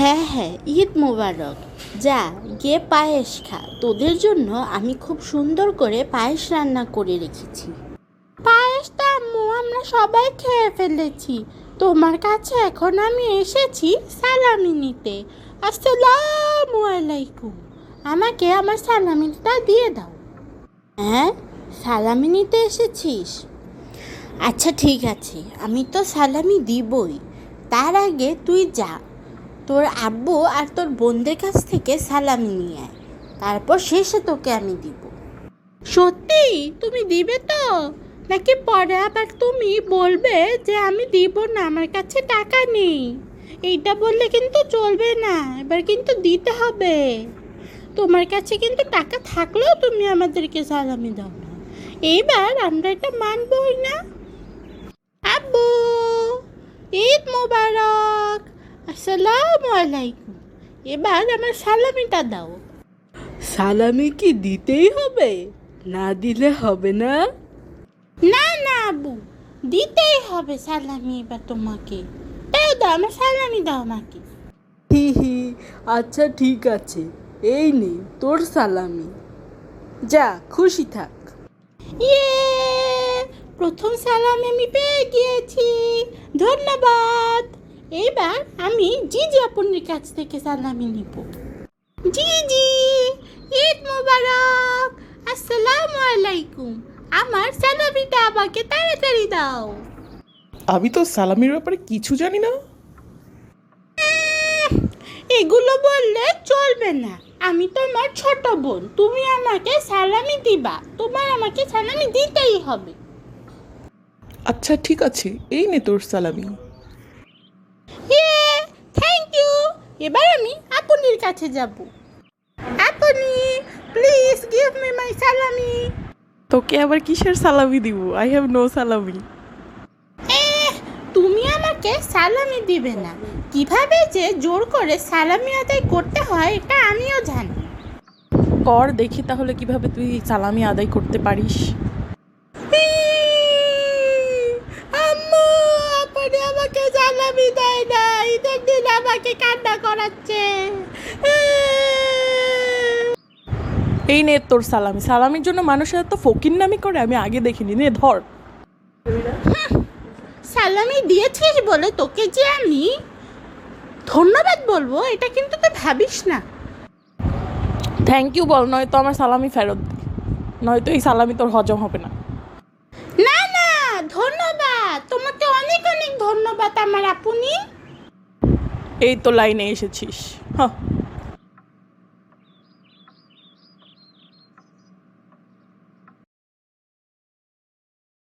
হ্যাঁ হ্যাঁ ঈদ মোবারক। যা, গিয়ে পায়েস খা। তোদের জন্য আমি খুব সুন্দর করে পায়েস রান্না করে রেখেছি। পায়েসটা আম্মু, আমরা সবাই খেয়ে ফেলেছি। তোমার কাছে এখন আমি এসেছি সালামি নিতে। আসসালামু আলাইকুম। আমাকে আমার সালামিটা দিয়ে দাও। হ্যাঁ সালামি নিতে এসেছিস? আচ্ছা ঠিক আছে। আমি তো সালামি দিবই। তার আগে তুই যা। তোর আব্বু আর তোর বোনদের কাছ থেকে সালামি নিয়ে আয়। তারপর শেষে তোকে আমি দিব। সত্যি? তুমি দিবে তো? নাকি পরে আবার তুমি বলবে যে আমি দিব না, আমার কাছে টাকা নেই? এইটা বললে কিন্তু চলবে না, এবার কিন্তু দিতে হবে। তোমার কাছে কিন্তু টাকা থাকলেও তুমি আমাদেরকে সালামি দাও না। এইবার আমরা এটা মানবই না। আব্বু, ঈদ মোবারক। আসসালামু আলাইকুম এবার আমার সালামিটা দাও। সালামি কি দিতেই হবে? না দিলে হবে না? না না আব্বু দিতেই হবে সালামি এবার তোমাকে। দাও দাও আমার সালামি দাও আমাকে। হি হি আচ্ছা ঠিক আছে। এই নে তোর সালামি। যা খুশি থাক। ইয়ে প্রথম সালামি আমি পেয়ে গিয়েছি। ধন্যবাদ। এবার আমি জিজি আপনের কাছ থেকে সালামি নিব। জিজি ঈদ মোবারক। আসসালামু আলাইকুম। আমার সালামিটা আমাকে তাড়াতাড়ি দাও। আমি তো সালামির ব্যাপারে কিছু জানি না। এগুলো বললে চলবে না। আমি তোমার ছোট বোন। তুমি আমাকে সালামি দিবা। তোমার আমাকে সালামি দিতেই হবে। আচ্ছা ঠিক আছে। এই নে তোর সালামি ইয়ে থ্যাংক ইউ এবার আমি আপনির কাছে যাব। আপনি প্লিজ গিভ মি মাই সালামি তোকে আবার কিসের সালামি দিব? আই হ্যাভ নো সালামি তুমি আমাকে সালামি দিবে না। কীভাবে যে জোর করে সালামি আদায় করতে হয় এটা আমিও জানি। কর দেখি তাহলে কীভাবে তুই সালামি আদায় করতে পারিস। আমাকে কান্না করাচ্ছে। এই নে তোর সালামি। সালামির জন্য মানুষের এত ফকির নামি করে আমি আগে দেখিনি। নে ধর। সালামি দিয়েছিস বলে তোকে যে আমি ধন্যবাদ বলব এটা কিন্তু তুই ভাবিস না। থ্যাংক ইউ বল নয়তো আমার সালামি ফেরত দে। নয়তো এই সালামি তোর হজম হবে না। না না ধন্যবাদ। তোমাকে অনেক অনেক ধন্যবাদ আমার আপনি এই তো লাইনে এসেছিস। হ্যাঁ।